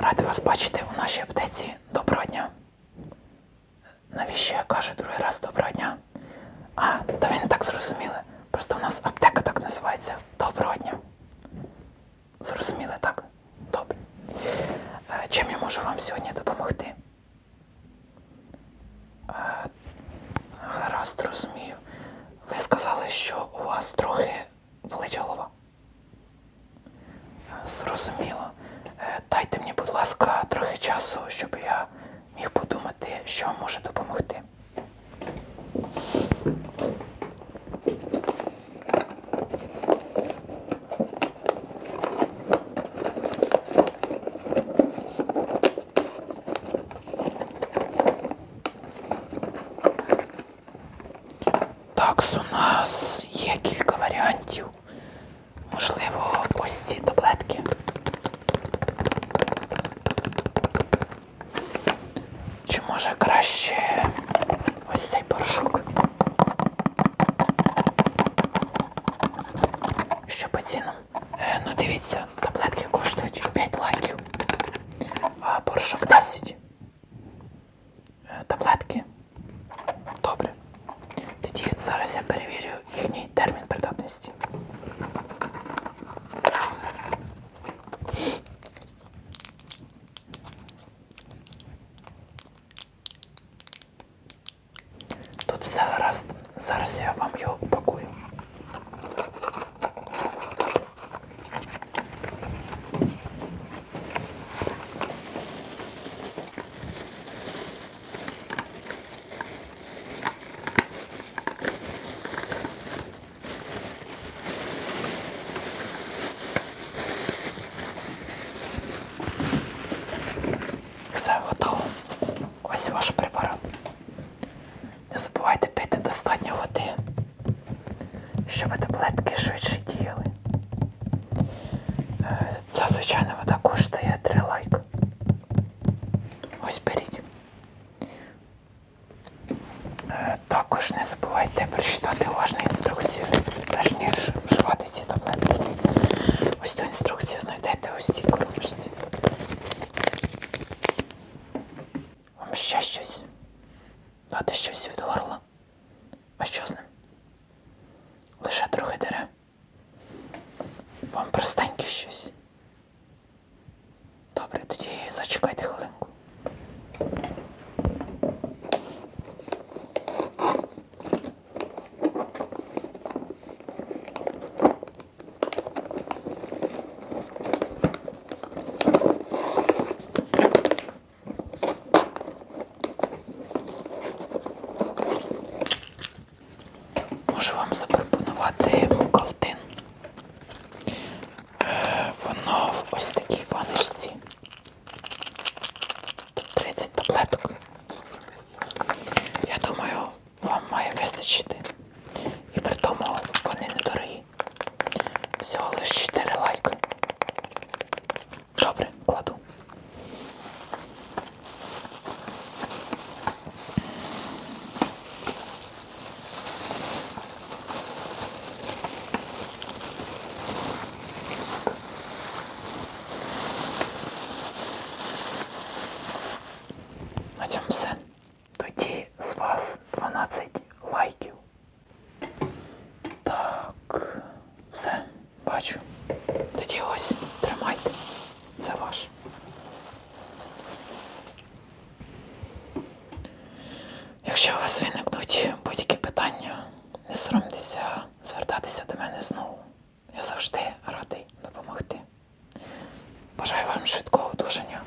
Радий вас бачити у нашій аптеці. Доброго дня. Навіщо я кажу другий раз доброго дня? А, та ви не так зрозуміли. Просто у нас аптека так називається. Доброго дня. Зрозуміли, так? Добре. Е, Чим я можу вам сьогодні допомогти? Е, Гаразд, розумію. Ви сказали, що у вас трохи болить голова. Е, Зрозуміло. Часу, щоб я міг подумати, що може допомогти. Так, у нас є кілька варіантів. Можливо, ось ці таблетки. Може краще ось цей порошок? Що по цінам? Е, ну дивіться, таблетки коштують 5 лайків, а порошок 10. Все гаразд. Зараз я вам його упакую. Все готово. Ось ваш препарат. Швидше діяли. Е, Ця звичайна вода коштує 3 лайк. Ось беріть. Е, Також не забувайте прочитати уважно інструкцію, перш ніж вживати ці таблетки. Ось цю інструкцію знайдете ось цій коробочці. Вам ще щось? Дати щось від горла? А що з ним? Лише трохи дере. Вам простеньке щось. Добре, тоді зачекайте хвилинку. Можу вам запропонувати ось такій бачу. Тоді ось тримайте. Це ваш. Якщо у вас виникнуть будь-які питання, не соромтеся звертатися до мене знову. Я завжди радий допомогти. Бажаю вам швидкого одужання.